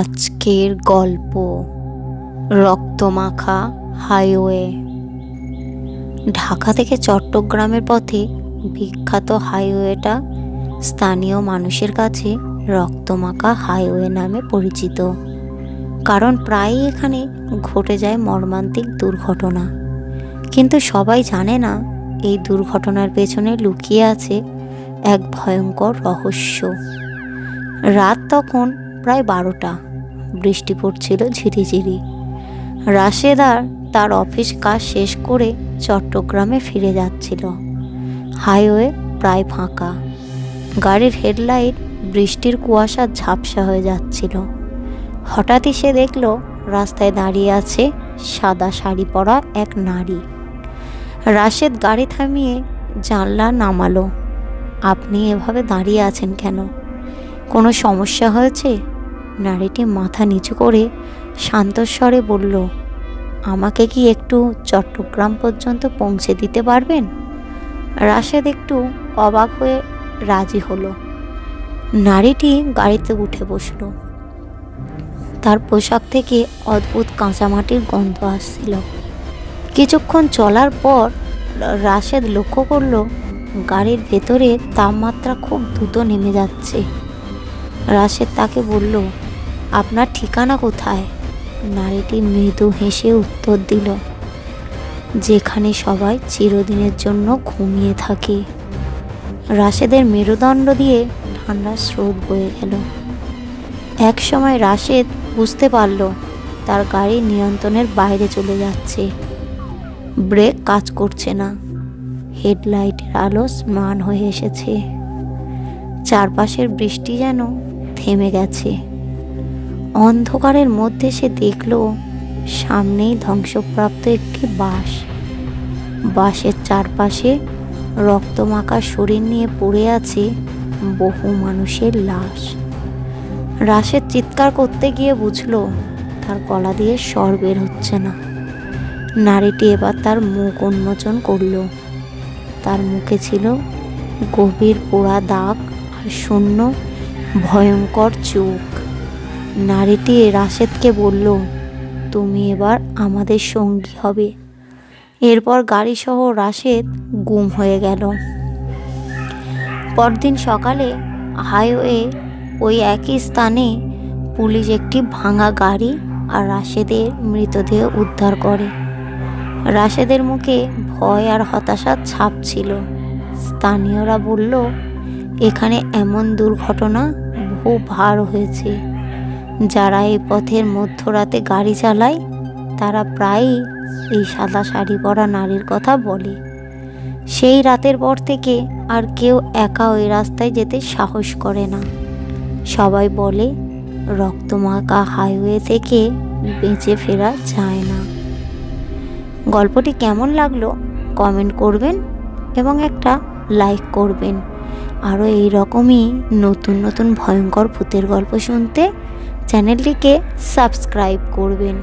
আজকের গল্প, রক্তমাখা হাইওয়ে। ঢাকা থেকে চট্টগ্রামের পথে বিখ্যাত হাইওয়েটা স্থানীয় মানুষের কাছে রক্তমাখা হাইওয়ে নামে পরিচিত, কারণ প্রায়ই এখানে ঘটে যায় মর্মান্তিক দুর্ঘটনা। কিন্তু সবাই জানে না এই দুর্ঘটনার পেছনে লুকিয়ে আছে এক ভয়ঙ্কর রহস্য। রাত তখন প্রায় বারোটা। বৃষ্টি পড়ছিল ঝিরিঝিরি। রাশেদার তার অফিস কাজ শেষ করে চট্টগ্রামে ফিরে যাচ্ছিল। হাইওয়ে প্রায় ফাঁকা। গাড়ির হেডলাইট বৃষ্টির কুয়াশা ঝাপসা হয়ে যাচ্ছিল। হঠাৎই সে দেখল রাস্তায় দাঁড়িয়ে আছে সাদা শাড়ি পরা এক নারী। রাশেদ গাড়ি থামিয়ে জানলা নামালো। আপনি এভাবে দাঁড়িয়ে আছেন কেন? কোনো সমস্যা হয়েছে? নারীটি মাথা নিচু করে শান্তস্বরে বলল, আমাকে কি একটু চট্টগ্রাম পর্যন্ত পৌঁছে দিতে পারবেন? রাশেদ একটু অবাক হয়ে রাজি হলো। নারীটি গাড়িতে উঠে বসল। তার পোশাক থেকে অদ্ভুত কাঁচামাটির গন্ধ আসছিল। কিছুক্ষণ চলার পর রাশেদ লক্ষ্য করল, গাড়ির ভেতরে তাপমাত্রা খুব দ্রুত নেমে যাচ্ছে। রাশেদ তাকে বলল, আপনার ঠিকানা কোথায়? নারীটি মৃদু হেসে উত্তর দিল, যেখানে সবাই চিরদিনের জন্য ঘুমিয়ে থাকে। রাশেদের মেরুদণ্ড দিয়ে ঠান্ডা স্রোত বয়ে গেল। এক সময় রাশেদ বুঝতে পারল, তার গাড়ি নিয়ন্ত্রণের বাইরে চলে যাচ্ছে। ব্রেক কাজ করছে না। হেডলাইটের আলো স্নান হয়ে এসেছে। চারপাশের বৃষ্টি যেন থেমে গেছে। অন্ধকারের মধ্যে সে দেখল, সামনেই ধ্বংসপ্রাপ্ত একটি বাস বাসের চারপাশে রক্তমাখা শরীর নিয়ে পড়ে আছে বহু মানুষের লাশ। রাশের চিৎকার করতে গিয়ে বুঝলো, তার গলা দিয়ে স্বর বের হচ্ছে না। নারীটি এবার তার মুখ উন্মোচন করল। তার মুখে ছিল গভীর পোড়া দাগ আর শূন্য ভয়ঙ্কর চোখ। নারীটি রাশেদকে বলল, তুমি এবার আমাদের সঙ্গী হবে। এরপর গাড়িসহ রাশেদ গুম হয়ে গেল। পরদিন সকালে হাইওয়ে ওই একই স্থানে পুলিশ একটি ভাঙা গাড়ি আর রাশেদের মৃতদেহ উদ্ধার করে। রাশেদের মুখে ভয় আর হতাশার ছাপ ছিল। স্থানীয়রা বলল এখানে এমন দুর্ঘটনা বহু ভার হয়েছে। যারা এই পথের মধ্যরাতে গাড়ি চালায়, তারা প্রায়ই এই সাদা শাড়ি পরা নারীর কথা বলে। সেই রাতের পর থেকে আর কেউ একা ওই রাস্তায় যেতে সাহস করে না। সবাই বলে, রক্তমাখা হাইওয়ে থেকে বেঁচে ফেরা যায় না। গল্পটি কেমন লাগল কমেন্ট করবেন এবং একটা লাইক করবেন। আরও এই রকমই নতুন নতুন ভয়ঙ্কর ভূতের গল্প শুনতে চ্যানেলটিকে সাবস্ক্রাইব করবেন।